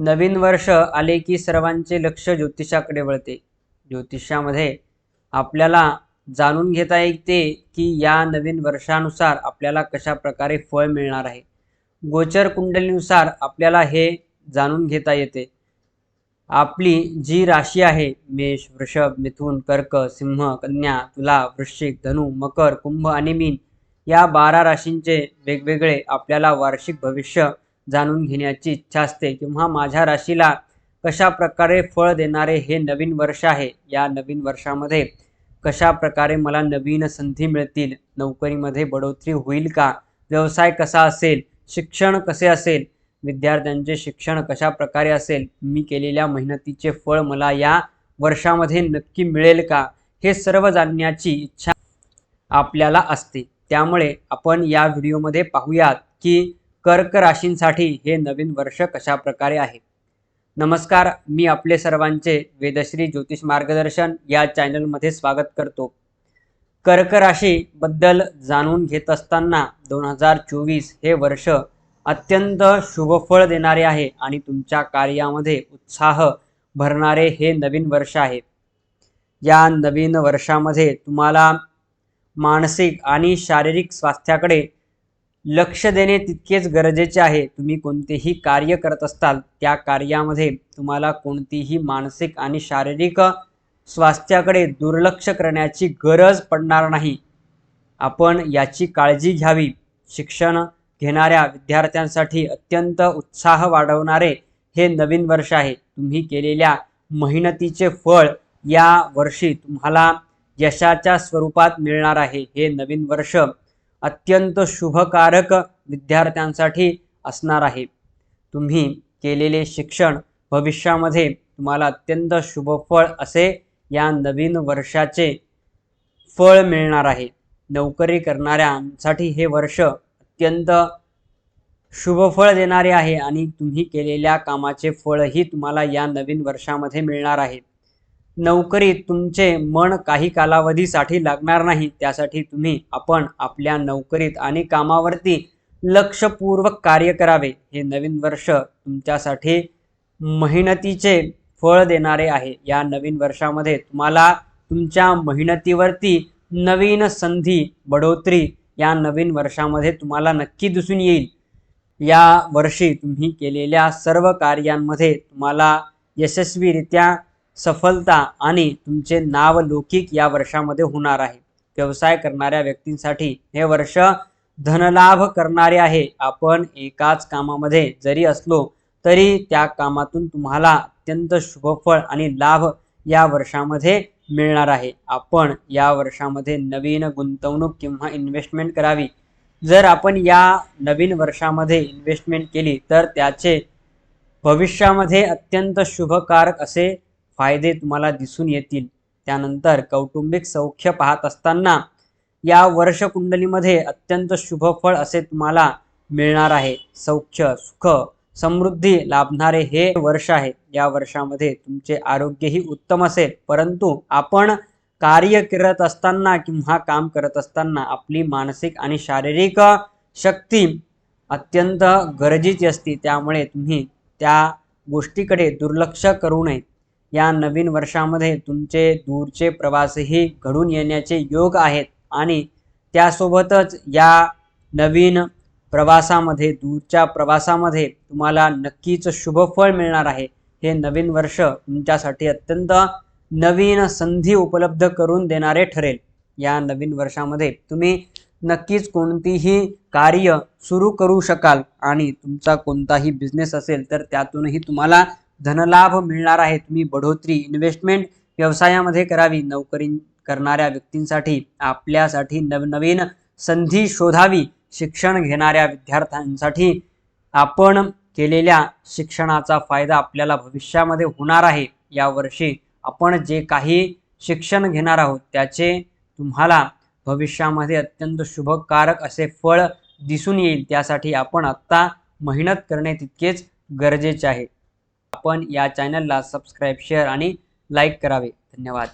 नवीन वर्ष आले की सर्वांचे लक्ष ज्योतिषाकडे वळते. ज्योतिषामध्ये आपल्याला जाणून घेता येते की या नवीन वर्षानुसार आपल्याला कशा प्रकारे फळ मिळणार आहे. गोचर कुंडलीनुसार आपल्याला हे जाणून घेता येते. आपली जी राशी आहे मेष वृषभ मिथुन कर्क सिंह कन्या तुला वृश्चिक धनु मकर कुंभ आणि मीन या बारा राशींचे वेगवेगळे आपल्याला वार्षिक भविष्य जाणून घेण्याची इच्छा असते किंवा माझ्या राशीला कशा प्रकारे फळ देणारे हे नवीन वर्ष आहे. या नवीन वर्षामध्ये कशा प्रकारे मला नवीन संधी मिळतील? नोकरीमध्ये बढोतरी होईल का? व्यवसाय कसा असेल? शिक्षण कसे असेल? विद्यार्थ्यांचे शिक्षण कशा प्रकारे असेल? मी केलेल्या मेहनतीचे फळ मला या वर्षामध्ये नक्की मिळेल का? हे सर्व जाणण्याची इच्छा आपल्याला असते. त्यामुळे आपण या व्हिडिओमध्ये पाहूयात की कर्क राशींसाठी हे नवीन वर्ष कशा प्रकारे आहे? नमस्कार मी आपले सर्वांचे वेदश्री ज्योतिष मार्गदर्शन या चॅनलमध्ये स्वागत करतो. कर्क राशीबद्दल जाणून घेत असताना दोन हजार चोवीस हे वर्ष अत्यंत शुभफळ देणारे आहे आणि तुमच्या कार्यामध्ये उत्साह भरणारे हे नवीन वर्ष आहे. या नवीन वर्षामध्ये तुम्हाला मानसिक आणि शारीरिक स्वास्थ्याकडे लक्ष देणे तितकेच गरजेचे आहे. तुम्ही कोणतेही कार्य करत असताल त्या कार्यामध्ये तुम्हाला कोणतीही मानसिक आणि शारीरिक स्वास्थ्याकडे दुर्लक्ष करण्याची गरज पडणार नाही. आपण याची काळजी घ्यावी. शिक्षण घेणाऱ्या विद्यार्थ्यांसाठी अत्यंत उत्साह वाढवणारे हे नवीन वर्ष आहे. तुम्ही केलेल्या मेहनतीचे फळ या वर्षी तुम्हाला यशाच्या स्वरूपात मिळणार आहे. हे नवीन वर्ष अत्यंत शुभकारक विद्यार्थ्यांसाठी असणार आहे. तुम्ही केलेले शिक्षण भविष्यामध्ये तुम्हाला अत्यंत शुभफळ असे या नवीन वर्षाचे फळ मिळणार आहे. नोकरी करणाऱ्यांसाठी हे वर्ष अत्यंत शुभफळ देणारे आहे आणि तुम्ही केलेल्या कामाचे फळही तुम्हाला या नवीन वर्षामध्ये मिळणार आहे. नोकरीत तुमचे मन काही कालावधीसाठी लागणार नाही. त्यासाठी तुम्ही आपण आपल्या नोकरीत आणि कामावरती लक्षपूर्वक कार्य करावे. हे नवीन वर्ष तुमच्यासाठी मेहनतीचे फळ देणारे आहे. या नवीन वर्षामध्ये तुम्हाला तुमच्या मेहनतीवरती नवीन संधी बढोतरी या नवीन वर्षामध्ये तुम्हाला नक्की दिसून येईल. या वर्षी तुम्ही केलेल्या सर्व कार्यांमध्ये तुम्हाला यशस्वीरित्या सफलता आणि तुमचे नाव लौकिक या वर्षामध्ये होणार आहे. व्यवसाय करणाऱ्या व्यक्तींसाठी हे वर्ष धनलाभ करणारे आहे. आपण एकाच कामामध्ये जरी असलो तरी त्या कामातून तुम्हाला अत्यंत शुभफळ आणि लाभ या वर्षामध्ये मिळणार आहे. आपण या वर्षामध्ये नवीन गुंतवणूक किंवा इन्व्हेस्टमेंट करावी. जर आपण या नवीन वर्षामध्ये इन्व्हेस्टमेंट केली तर त्याचे भविष्यामध्ये अत्यंत शुभकारक असे फायदे तुम्हाला दिसून येतील. त्यानंतर कौटुंबिक सौख्य पाहत असताना या वर्षकुंडलीमध्ये अत्यंत शुभफळ असे तुम्हाला मिळणार आहे. सौख्य सुख समृद्धी लाभणारे हे वर्ष आहे. या वर्षामध्ये तुमचे आरोग्यही उत्तम असेल. परंतु आपण कार्य करत असताना किंवा काम करत असताना आपली मानसिक आणि शारीरिक शक्ती अत्यंत गरजेची असते. त्यामुळे तुम्ही त्या गोष्टीकडे दुर्लक्ष करू नये. या नवीन वर्षामध्ये तुमचे दूरचे प्रवासही घडून येण्याचे योग आहेत. आणि त्यासोबतच या नवीन प्रवासामध्ये दूरच्या प्रवासामध्ये तुम्हाला नक्कीच शुभफळ मिळणार आहे. हे नवीन वर्ष तुमच्यासाठी अत्यंत नवीन संधी उपलब्ध करून देणारे ठरेल. या नवीन वर्षामध्ये तुम्ही नक्कीच कोणतीही कार्य सुरू करू शकाल आणि तुमचा कोणताही बिझनेस असेल तर त्यातूनही तुम्हाला धनलाभ मिळणार आहे. तुम्ही बढोतरी इन्व्हेस्टमेंट व्यवसायामध्ये करावी. नोकरी करणाऱ्या व्यक्तींसाठी आपल्यासाठी नवनवीन संधी शोधावी. शिक्षण घेणाऱ्या विद्यार्थ्यांसाठी आपण केलेल्या शिक्षणाचा फायदा आपल्याला भविष्यामध्ये होणार आहे. यावर्षी आपण जे काही शिक्षण घेणार आहोत त्याचे तुम्हाला भविष्यामध्ये अत्यंत शुभकारक असे फळ दिसून येईल. त्यासाठी आपण आत्ता मेहनत करणे तितकेच गरजेचे आहे. आपण या चॅनलला सबस्क्राईब शेअर आणि लाईक करावे. धन्यवाद.